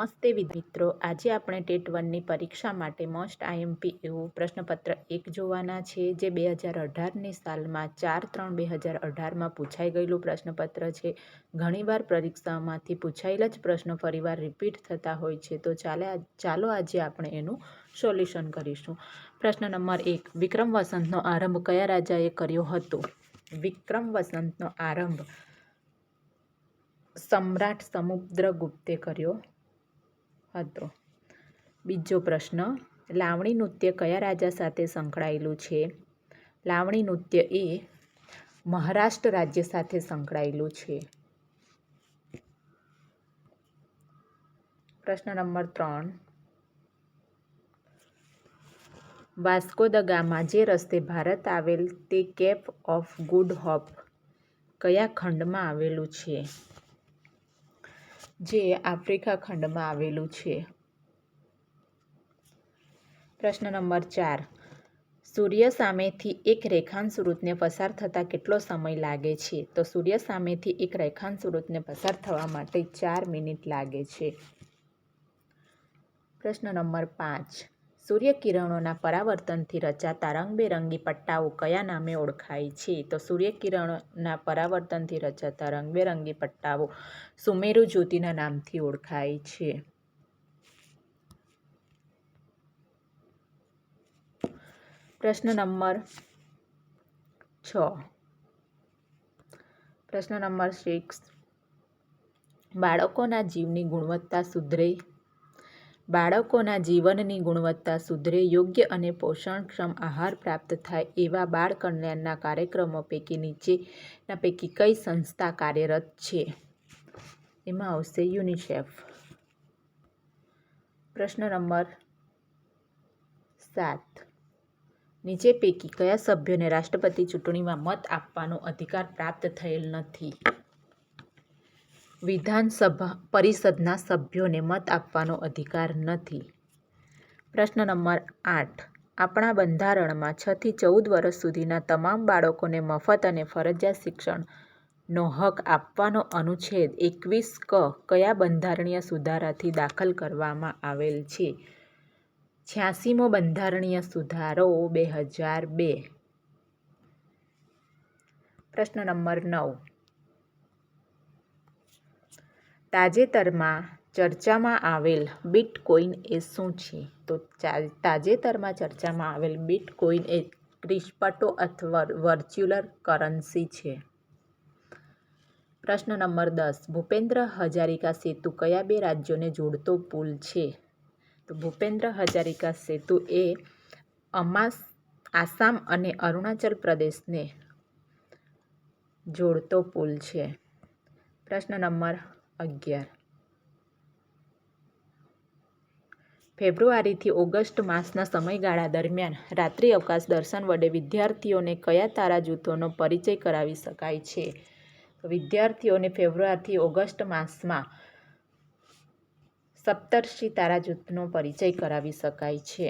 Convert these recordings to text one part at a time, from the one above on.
નમસ્તે મિત્રો. આજે આપણે ટેટ વનની પરીક્ષા માટે મોસ્ટ આઈએમપી એવું પ્રશ્નપત્ર એક જોવાના છે, જે બે હજાર અઢારની સાલમાં ચાર ત્રણ બે હજાર અઢારમાં પૂછાઈ ગયેલું પ્રશ્નપત્ર છે. ઘણીવાર પરીક્ષામાંથી પૂછાયેલા જ પ્રશ્નો ફરીવાર રિપીટ થતા હોય છે. તો ચાલે ચાલો આજે આપણે એનું સોલ્યુશન કરીશું. પ્રશ્ન નંબર એક. વિક્રમ વસંતનો આરંભ કયા રાજાએ કર્યો હતો? વિક્રમ વસંતનો આરંભ સમ્રાટ સમુદ્રગુપ્તે કર્યો. હતો. બીજો પ્રશ્ન, લાવણી નૃત્ય કયા રાજા સાથે સંકળાયેલું છે? લાવણી નૃત્ય એ મહારાષ્ટ્ર રાજ્ય સાથે સંકળાયેલું છે. પ્રશ્ન નંબર ત્રણ. વાસ્કો દ ગામા, જે રસ્તે ભારત આવેલ તે કેપ ઓફ ગુડ હોપ કયા ખંડમાં આવેલું છે? જે આફ્રિકા ખંડમાં આવેલું છે. પ્રશ્ન નંબર ચાર. સૂર્ય સામેથી એક રેખાંશ વૃત્તને પસાર થતાં કેટલો સમય લાગે છે? તો સૂર્ય સામેથી એક રેખાંશ વૃત્તને પસાર થવા માટે ચાર મિનિટ લાગે છે. પ્રશ્ન નંબર પાંચ. સૂર્યકિરણોના પરાવર્તનથી રચાતા રંગબેરંગી પટ્ટાઓ કયા નામે ઓળખાય છે? તો સૂર્યકિરણોના પરાવર્તનથી રચાતા રંગબેરંગી પટ્ટાઓ સુમેરુ જ્યોતિના નામથી ઓળખાય છે. પ્રશ્ન નંબર છ. પ્રશ્ન નંબર સિક્સ બાળકોના જીવની ગુણવત્તા સુધરે બાળકોના જીવનની ગુણવત્તા સુધરે યોગ્ય અને પોષણક્ષમ આહાર પ્રાપ્ત થાય એવા બાળ કલ્યાણના કાર્યક્રમો પૈકી નીચેના પૈકી કઈ સંસ્થા કાર્યરત છે? એમાં આવશે યુનિસેફ. પ્રશ્ન નંબર સાત. નીચે પૈકી કયા સભ્યોને રાષ્ટ્રપતિ ચૂંટણીમાં મત આપવાનો અધિકાર પ્રાપ્ત થયેલ નથી? વિધાનસભા પરિષદના સભ્યોને મત આપવાનો અધિકાર નથી. પ્રશ્ન નંબર આઠ. આપણા બંધારણમાં છથી ચૌદ વર્ષ સુધીના તમામ બાળકોને મફત અને ફરજિયાત શિક્ષણનો હક આપવાનો અનુચ્છેદ એકવીસ ક કયા બંધારણીય સુધારાથી દાખલ કરવામાં આવેલ છે? છ્યાસીમો બંધારણીય સુધારો બે હજાર બે. પ્રશ્ન નંબર નવ. તાજેતરમાં ચર્ચામાં આવેલ બિટકોઇન એ શું છે? તો તાજેતરમાં ચર્ચામાં આવેલ બિટકોઇન એ ક્રિસ્પટો અથવા વર્ચ્યુઅલ કરન્સી છે. પ્રશ્ન નંબર દસ. ભૂપેન્દ્ર હજારિકા સેતુ કયા બે રાજ્યોને જોડતો પુલ છે? તો ભૂપેન્દ્ર હજારિકા સેતુ એ અમાસ, આસામ અને અરુણાચલ પ્રદેશને જોડતો પુલ છે. પ્રશ્ન નંબર અગિયાર. ફેબ્રુઆરીથી ઓગસ્ટ માસના સમયગાળા દરમિયાન રાત્રિ અવકાશ દર્શન વડે વિદ્યાર્થીઓને કયા તારા જૂથોનો પરિચય કરાવી શકાય છે? વિદ્યાર્થીઓને ફેબ્રુઆરીથી ઓગસ્ટ માસમાં સપ્તર્ષિ તારા જૂથનો પરિચય કરાવી શકાય છે.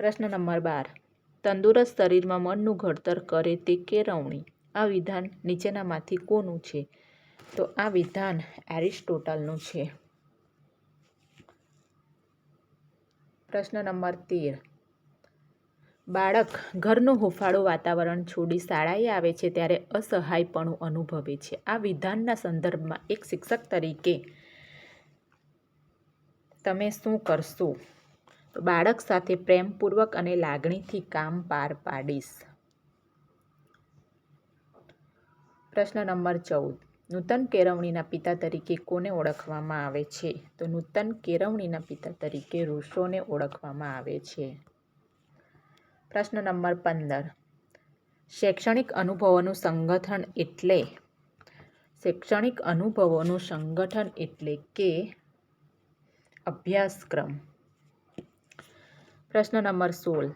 પ્રશ્ન નંબર બાર. તંદુરસ્ત શરીરમાં મનનું ઘડતર કરે તે કેળવણી આ વિધાન નીચેનામાંથી કોનું છે? તો આ વિધાન એરિસ્ટોટલનું છે. પ્રશ્ન નંબર તેર. બાળક ઘરનું હુંફાળું વાતાવરણ છોડી શાળાએ આવે છે ત્યારે અસહાયપણું અનુભવે છે. આ વિધાનના સંદર્ભમાં એક શિક્ષક તરીકે તમે શું કરશો? બાળક સાથે પ્રેમપૂર્વક અને લાગણીથી કામ પાર પાડીશ. પ્રશ્ન નંબર ચૌદ. નૂતન કેળવણીના પિતા તરીકે કોને ઓળખવામાં આવે છે? તો નૂતન કેળવણીના પિતા તરીકે ઋષોને ઓળખવામાં આવે છે. પ્રશ્ન નંબર પંદર. શૈક્ષણિક અનુભવોનું સંગઠન એટલે? શૈક્ષણિક અનુભવોનું સંગઠન એટલે કે અભ્યાસક્રમ. પ્રશ્ન નંબર સોળ.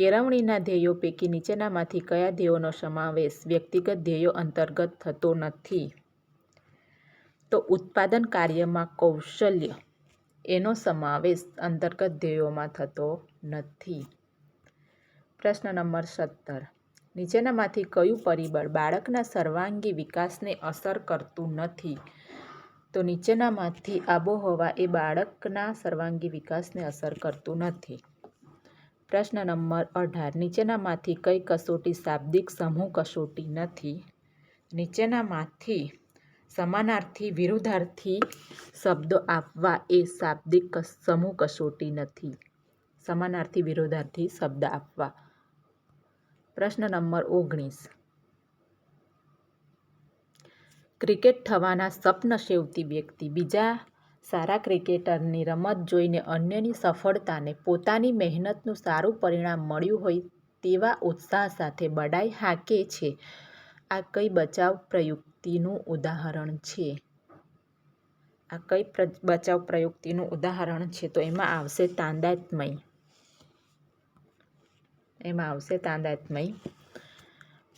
કેળવણીના ધ્યેયો પૈકી નીચેનામાંથી કયા ધ્યેયોનો સમાવેશ વ્યક્તિગત ધ્યેયો અંતર્ગત થતો નથી? તો ઉત્પાદન કાર્યમાં કૌશલ્ય. એનો સમાવેશ અંતર્ગત ધ્યેયોમાં થતો નથી. પ્રશ્ન નંબર સત્તર. નીચેનામાંથી કયું પરિબળ બાળકના સર્વાંગી વિકાસને અસર કરતું નથી? તો નીચેનામાંથી આબોહવા એ બાળકના સર્વાંગી વિકાસને અસર કરતું નથી. પ્રશ્ન નંબર અઢાર. નીચેનામાંથી કઈ કસોટી શાબ્દિક સમૂહ કસોટી નથી? નીચેનામાંથી સમાનાર્થી, વિરુદ્ધાર્થી શબ્દો આપવા એ શાબ્દિક સમૂહ કસોટી નથી. સમાનાર્થી વિરોધાર્થી શબ્દ આપવા. પ્રશ્ન નંબર ઓગણીસ. ક્રિકેટ થવાના સ્વપ્ન સેવતી વ્યક્તિ બીજા સારા ક્રિકેટરની રમત જોઈને અન્યની સફળતાને પોતાની મહેનતનું સારું પરિણામ મળ્યું હોય તેવા ઉત્સાહ સાથે બડાઈ હાંકે છે. આ કઈ બચાવ પ્રયુક્તિનું ઉદાહરણ છે? આ કઈ બચાવ પ્રયુક્તિનું ઉદાહરણ છે? તો એમાં આવશે તાંદાત્મય. એમાં આવશે તાંદાત્મય.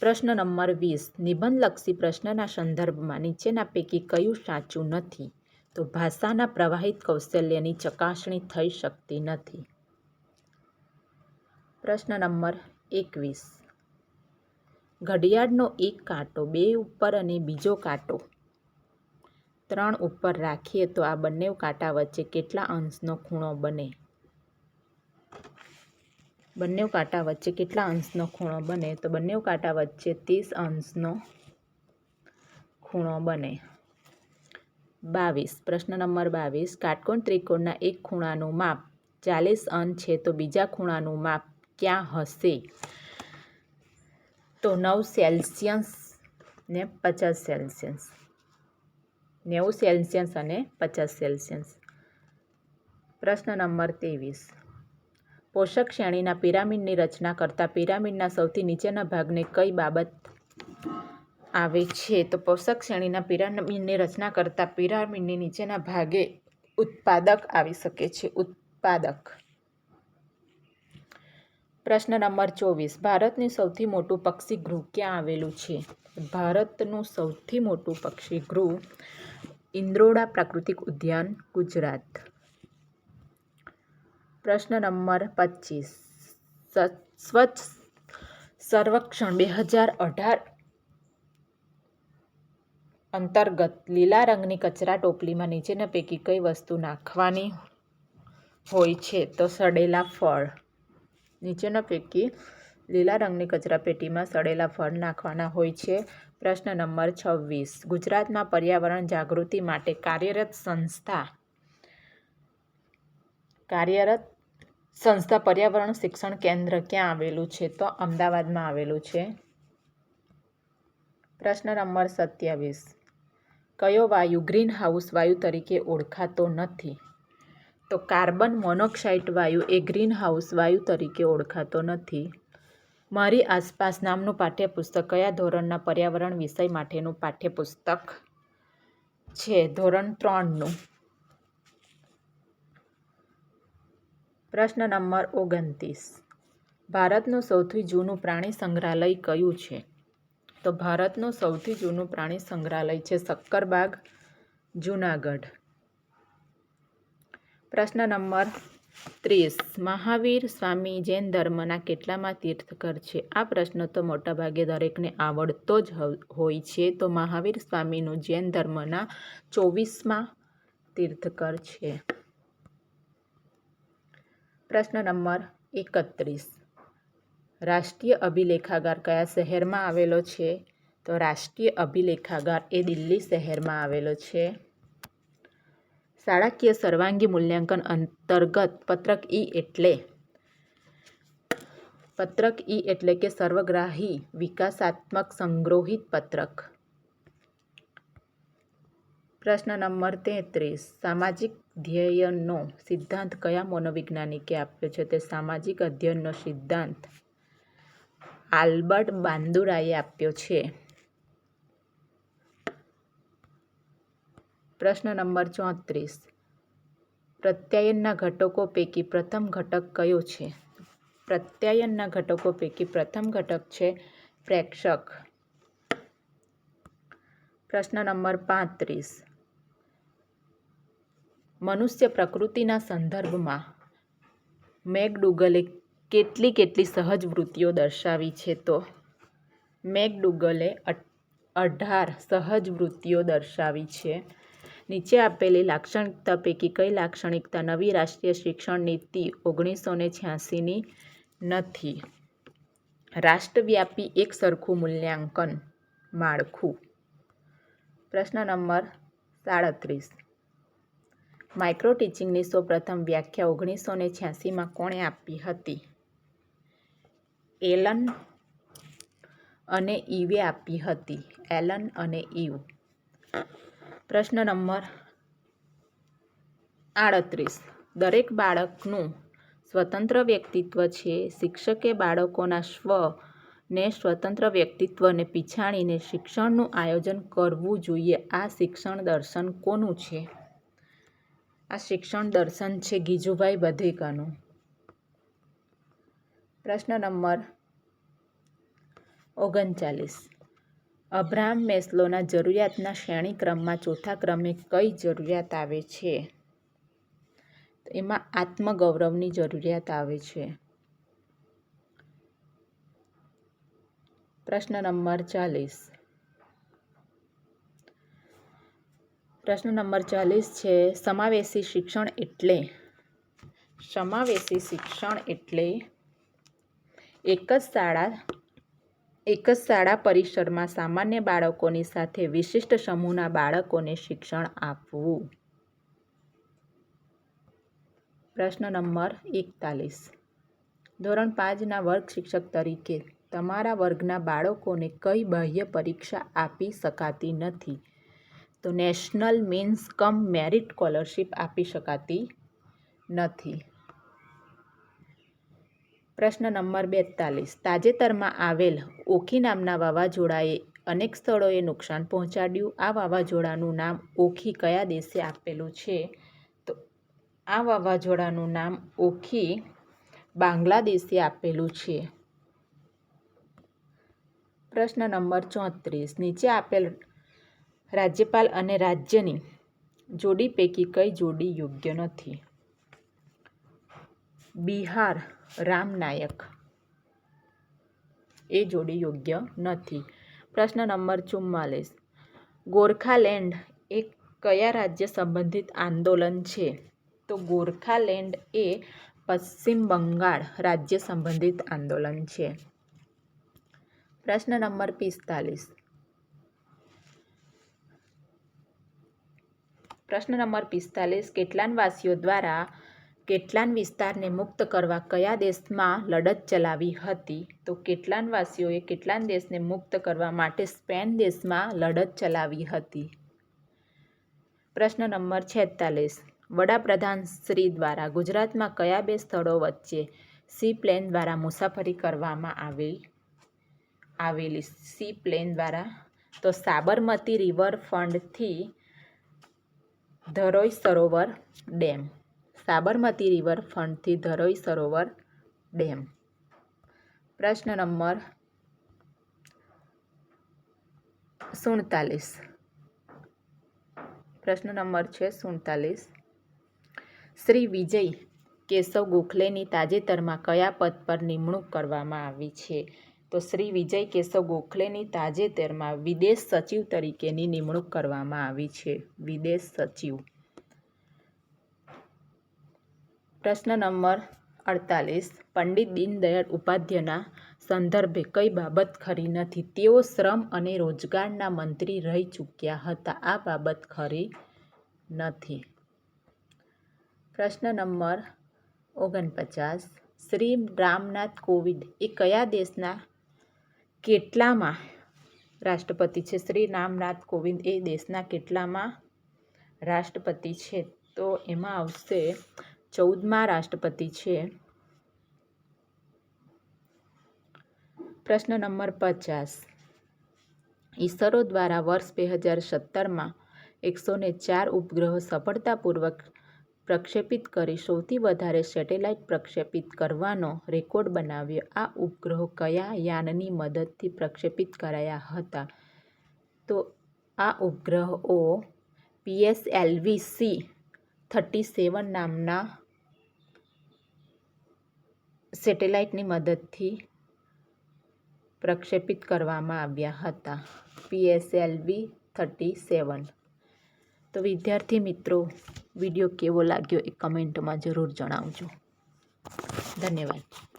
પ્રશ્ન નંબર વીસ. નિબંધલક્ષી પ્રશ્નના સંદર્ભમાં નીચેના પૈકી કયું સાચું નથી? તો ભાષાના પ્રવાહિત કૌશલ્યની ચકાસણી થઈ શકતી નથી. પ્રશ્ન નંબર એકવીસ. ઘડિયાળનો એક કાંટો બે ઉપર અને બીજો કાંટો ત્રણ ઉપર રાખીએ તો આ બંને કાંટા વચ્ચે કેટલા અંશનો ખૂણો બને? બંને કાંટા વચ્ચે કેટલા અંશનો ખૂણો બને? તો બંને કાંટા વચ્ચે ત્રીસ અંશનો ખૂણો બને. બાવીસ. પ્રશ્ન નંબર બાવીસ. કાટકોણ ત્રિકોણના એક ખૂણાનું માપ. ચાલીસ અંશ છે તો બીજા ખૂણાનું માપ ક્યાં હશે? તો નવ સેલ્સિયસ ને પચાસ સેલ્સિયસ. નેવું સેલ્સિયસ અને પચાસ સેલ્સિયસ. પ્રશ્ન નંબર ત્રેવીસ. પોષક શ્રેણીના પિરામિડની રચના કરતાં પિરામિડના સૌથી નીચેના ભાગને કઈ બાબત આવે છે. તો પોષક શ્રેણીના પિરામિડની રચના કરતા પિરામિડની નીચેના ભાગે ઉત્પાદક આવી શકે છે. ઉત્પાદક. પ્રશ્ન નંબર ચોવીસ. ભારતનું સૌથી મોટું પક્ષી ગૃહ ક્યાં આવેલું છે? ભારતનું સૌથી મોટું પક્ષી ગૃહ ઇન્દ્રોડા પ્રાકૃતિક ઉદ્યાન, ગુજરાત. પ્રશ્ન નંબર પચીસ. સ્વચ્છ સર્વેક્ષણ બે હજાર અઢાર અંતર્ગત લીલા રંગની કચરા ટોપલીમાં નીચેના પૈકી કઈ વસ્તુ નાખવાની હોય છે? તો સડેલા ફળ. નીચેના પૈકી લીલા રંગની કચરા પેટીમાં સડેલા ફળ નાખવાના હોય છે. પ્રશ્ન નંબર છવ્વીસ. ગુજરાતમાં પર્યાવરણ જાગૃતિ માટે કાર્યરત સંસ્થા. કાર્યરત સંસ્થા પર્યાવરણ શિક્ષણ કેન્દ્ર ક્યાં આવેલું છે? તો અમદાવાદમાં આવેલું છે. પ્રશ્ન નંબર સત્યાવીસ. કયો વાયુ ગ્રીન હાઉસ વાયુ તરીકે ઓળખાતો નથી? તો કાર્બન મોનોક્સાઇડ વાયુ એ ગ્રીન હાઉસ વાયુ તરીકે ઓળખાતો નથી. મારી આસપાસ નામનું પાઠ્યપુસ્તક કયા ધોરણના પર્યાવરણ વિષય માટેનું પાઠ્યપુસ્તક છે? ધોરણ ત્રણનું. પ્રશ્ન નંબર ઓગણત્રીસ. ભારતનું સૌથી જૂનું પ્રાણી સંગ્રહાલય કયું છે? તો ભારતનું સૌથી જૂનું પ્રાણી સંગ્રહાલય છે સક્કરબાગ જૂનાગઢ. પ્રશ્ન નંબર ત્રીસ, મહાવીર સ્વામી જૈન ધર્મના કેટલામાં તીર્થકર છે? આ પ્રશ્ન તો મોટાભાગે દરેકને આવડતો જ હોય છે. તો મહાવીર સ્વામીનું જૈન ધર્મના ચોવીસમાં તીર્થકર છે. પ્રશ્ન નંબર એકત્રીસ રાષ્ટ્રીય અભિલેખાગાર કયા શહેરમાં આવેલો છે? તો રાષ્ટ્રીય અભિલેખાગાર એ દિલ્હી શહેરમાં આવેલો છે. શાળાકીય સર્વાંગી મૂલ્યાંકન અંતર્ગત પત્રક ઈ એટલે, પત્રક ઈ એટલે કે સર્વગ્રાહી વિકાસાત્મક સંગ્રહિત પત્રક. પ્રશ્ન નંબર તેત્રીસ. સામાજિક ધ્યેયનો સિદ્ધાંત કયા મનોવૈજ્ઞાનિકે આપ્યો છે? તે સામાજિક અધ્યયનનો સિદ્ધાંત આલ્બર્ટ બાંદુરાએ આપ્યો છે. પ્રશ્ન નંબર ચોત્રીસ. પ્રત્યાયનના ઘટકો પૈકી પ્રથમ ઘટક કયો છે? પ્રત્યાયનના ઘટકો પૈકી પ્રથમ ઘટક છે પ્રેક્ષક. પ્રશ્ન નંબર પાંત્રીસ. મનુષ્ય પ્રકૃતિના સંદર્ભમાં મેકડુગલે કેટલી કેટલી સહજ વૃત્તિઓ દર્શાવી છે તો? મેકડુગલે અઢાર સહજ વૃત્તિઓ દર્શાવી છે. નીચે આપેલી લાક્ષણિકતા પૈકી કઈ લાક્ષણિકતા નવી રાષ્ટ્રીય શિક્ષણ નીતિ ઓગણીસો ને છ્યાસીની નથી? રાષ્ટ્રવ્યાપી એક સરખું મૂલ્યાંકન માળખું. પ્રશ્ન નંબર સાડત્રીસ. માઇક્રો ટીચિંગની સૌપ્રથમ વ્યાખ્યા ઓગણીસો ને છ્યાસીમાં કોણે આપી હતી? એલન અને ઈવે આપી હતી. એલન અને ઈવ. પ્રશ્ન નંબર આડત્રીસ. દરેક બાળકનું સ્વતંત્ર વ્યક્તિત્વ છે. શિક્ષકે બાળકોના સ્વ ને સ્વતંત્ર વ્યક્તિત્વને પીછાણીને શિક્ષણનું આયોજન કરવું જોઈએ. આ શિક્ષણ દર્શન કોનું છે? આ શિક્ષણ દર્શન છે ગીજુભાઈ બધેકાનું. પ્રશ્ન નંબર ઓગણચાલીસ. અબ્રાહમ મેસ્લોના જરૂરિયાતના શ્રેણી ક્રમમાં ચોથા ક્રમે કઈ જરૂરિયાત આવે છે? એમાં આત્મગૌરવની જરૂરિયાત આવે છે. પ્રશ્ન નંબર ચાલીસ. પ્રશ્ન નંબર ચાલીસ છે, સમાવેશી શિક્ષણ એટલે? સમાવેશી શિક્ષણ એટલે એક જ શાળા, એક જ શાળા પરિસરમાં સામાન્ય બાળકોની સાથે વિશિષ્ટ સમૂહના બાળકોને શિક્ષણ આપવું. પ્રશ્ન નંબર એકતાલીસ. ધોરણ પાંચના વર્ગ શિક્ષક તરીકે તમારા વર્ગના બાળકોને કઈ બાહ્ય પરીક્ષા આપી શકાતી નથી? તો national means cum merit scholarship આપી શકાતી નથી. પ્રશ્ન નંબર બેતાલીસ. તાજેતરમાં આવેલ ઓખી નામના વાવાઝોડાએ અનેક સ્થળોએ નુકસાન પહોંચાડ્યું. આ વાવાઝોડાનું નામ ઓખી કયા દેશે આપેલું છે? તો આ વાવાઝોડાનું નામ ઓખી બાંગ્લાદેશે આપેલું છે. પ્રશ્ન નંબર ચોત્રીસ. નીચે આપેલ રાજ્યપાલ અને રાજ્યની જોડી પૈકી કઈ જોડી યોગ્ય નથી? બિહાર રામનાયક. એ જોડી યોગ્ય નથી. પ્રશ્ન નંબર ચુમ્માલીસ. ગોરખાલેન્ડ એ કયા રાજ્ય સંબંધિત આંદોલન છે? તો ગોરખાલેન્ડ એ પશ્ચિમ બંગાળ રાજ્ય સંબંધિત આંદોલન છે. પ્રશ્ન નંબર પિસ્તાલીસ. પ્રશ્ન નંબર પિસ્તાલીસ. કેટલાન વાસીઓ દ્વારા કેટલાન વિસ્તારને મુક્ત કરવા કયા દેશમાં લડત ચલાવી હતી? તો કેટલાન વાસીઓએ કેટલાન દેશને મુક્ત કરવા માટે સ્પેન દેશમાં લડત ચલાવી હતી? પ્રશ્ન નંબર છેતાલીસ. વડાપ્રધાન શ્રી દ્વારા ગુજરાતમાં કયા બે સ્થળો વચ્ચે સી પ્લેન દ્વારા મુસાફરી કરવામાં આવી આવેલી સી પ્લેન દ્વારા? તો સાબરમતી રિવરફ્રન્ટથી ધરોઈ સરોવર ડેમ. સાબરમતી રિવરફ્રન્ટથી ધરોઈ સરોવર ડેમ. પ્રશ્ન નંબર સુડતાલીસ. પ્રશ્ન નંબર છે સુડતાલીસ. શ્રી વિજય કેશવ ગોખલેની તાજેતરમાં કયા પદ પર નિમણૂક કરવામાં આવી છે? તો શ્રી વિજય કેશવ ગોખલેની તાજેતરમાં વિદેશ સચિવ તરીકેની નિમણૂક કરવામાં આવી છે. વિદેશ સચિવ. પ્રશ્ન નંબર અડતાલીસ. પંડિત દીનદયાળ ઉપાધ્યાયના સંદર્ભે કઈ બાબત ખરી નથી? તેઓ શ્રમ અને રોજગારના મંત્રી રહી ચૂક્યા હતા. આ બાબત ખરી નથી. પ્રશ્ન નંબર ઓગણપચાસ. શ્રી રામનાથ કોવિંદ એ કયા દેશના કેટલામાં રાષ્ટ્રપતિ છે? શ્રી રામનાથ કોવિંદ એ દેશના કેટલામાં રાષ્ટ્રપતિ છે? તો એમાં આવશે ચૌદમા રાષ્ટ્રપતિ છે. પ્રશ્ન નંબર પચાસ. ઈસરો દ્વારા વર્ષ બે હજાર સત્તરમાં એકસો ને ચાર ઉપગ્રહો સફળતાપૂર્વક પ્રક્ષેપિત કરી સૌથી વધારે સેટેલાઇટ પ્રક્ષેપિત કરવાનો રેકોર્ડ બનાવ્યો. આ ઉપગ્રહો કયા યાનની મદદથી પ્રક્ષેપિત કરાયા હતા? તો આ ઉપગ્રહો પીએસએલવી સી થર્ટી સેવન નામના સેટેલાઇટની મદદથી પ્રક્ષેપિત કરવામાં આવ્યા હતા. PSLV thirty seven. તો વિદ્યાર્થી મિત્રો, વીડિયો કેવો લાગ્યો એ કમેન્ટમાં જરૂર જણાવજો. ધન્યવાદ.